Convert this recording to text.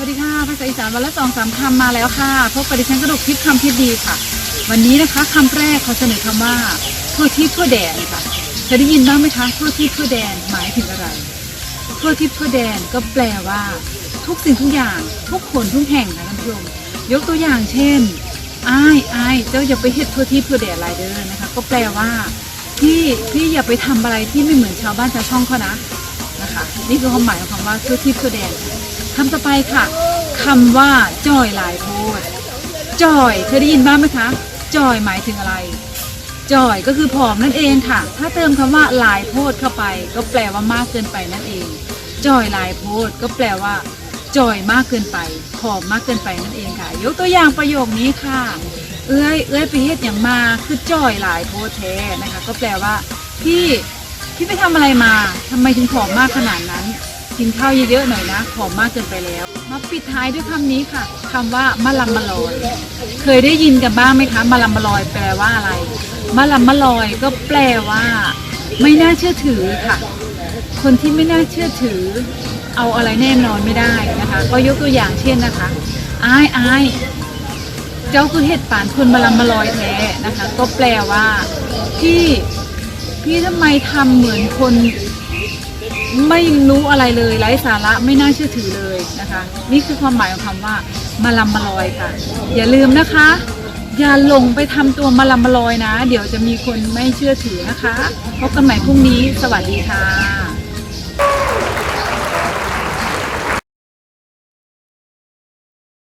วัสดีค่ะภาษาอีสานวันละสองสามคำมาแล้วค่ะพบกับดิฉันกระดูกทิพย์คำพิษดีค่ะ วันนี้นะคะคำแรกเขาเสนอคำว่าทั่วทิพย์ทั่วแดนค่ะเคยได้ยินบ้างไหมคะทั่วทิพย์ทั่วแดนหมายถึงอะไรทั่วทิพย์ทั่วแดนก็แปลว่า ทุกสิ่งทุกอย่างทุกคนทุกแห่งค่ะท่านผู้ชมยกตัวอย่างเช่นอ้ายอ้ายเจ้าอย่าไปเฮ็ดทั่วทิพย์ทั่วแดนอะไรเด้อนะคะ ก็แปลว่าพี่พี่อย่าไปทำอะไรที่ไม่เหมือนชาวบ้านชาวช่องเขานะนะคะ นี่คือความหมายของคำว่าทั่วทิพย์ทั่วแดน คำต่อไปค่ะคำว่าจ่อยหลายโพดจ่อยเคยได้ยินบ้างไหมคะจ่อยหมายถึงอะไรจ่อยก็คือผอมนั่นเองค่ะ ถ้าเติมคำว่าหลายโพดเข้าไป ก็แปลว่ามากเกินไปนั่นเองจ่อยหลายโพดก็แปลว่าจ่อยมากเกินไปผอมมากเกินไปนั่นเองค่ะ ยกตัวอย่างประโยคนี้ค่ะ เอ้ยเอ้ยไปเฮ็ดอย่างมาคือจ่อยหลายโพดแท้นะคะ ก็แปลว่าพี่พี่ไปทำอะไรมาทำไมถึงผอมมากขนาดนั้น กินข้าวเยอะๆหน่อยนะผอมมากเกินไปแล้ว มาปิดท้ายด้วยคำนี้ค่ะคำว่ามะลำมะลอย เคยได้ยินกันบ้างไหมคะมะลำมะลอยแปลว่าอะไรมะลำมะลอยก็แปลว่า ไม่น่าเชื่อถือค่ะ คนที่ไม่น่าเชื่อถือ เอาอะไรแน่นอนไม่ได้นะคะ ก็ยกตัวอย่างเช่นนะคะอายอายเจ้าคือเห็ดป่านคนมาลำมาลอยแท้นะคะ ก็แปลว่าพี่พี่ทำไมทำเหมือนคน ไม่รู้อะไรเลยไร้สาระไม่น่าเชื่อถือเลยนะคะ นี่คือความหมายของคำว่ามาลำมาลอยค่ะ อย่าลืมนะคะ อย่าหลงไปทำตัวมาลำมาลอยนะ เดี๋ยวจะมีคนไม่เชื่อถือนะคะพบกันใหม่พรุ่งนี้สวัสดีค่ะ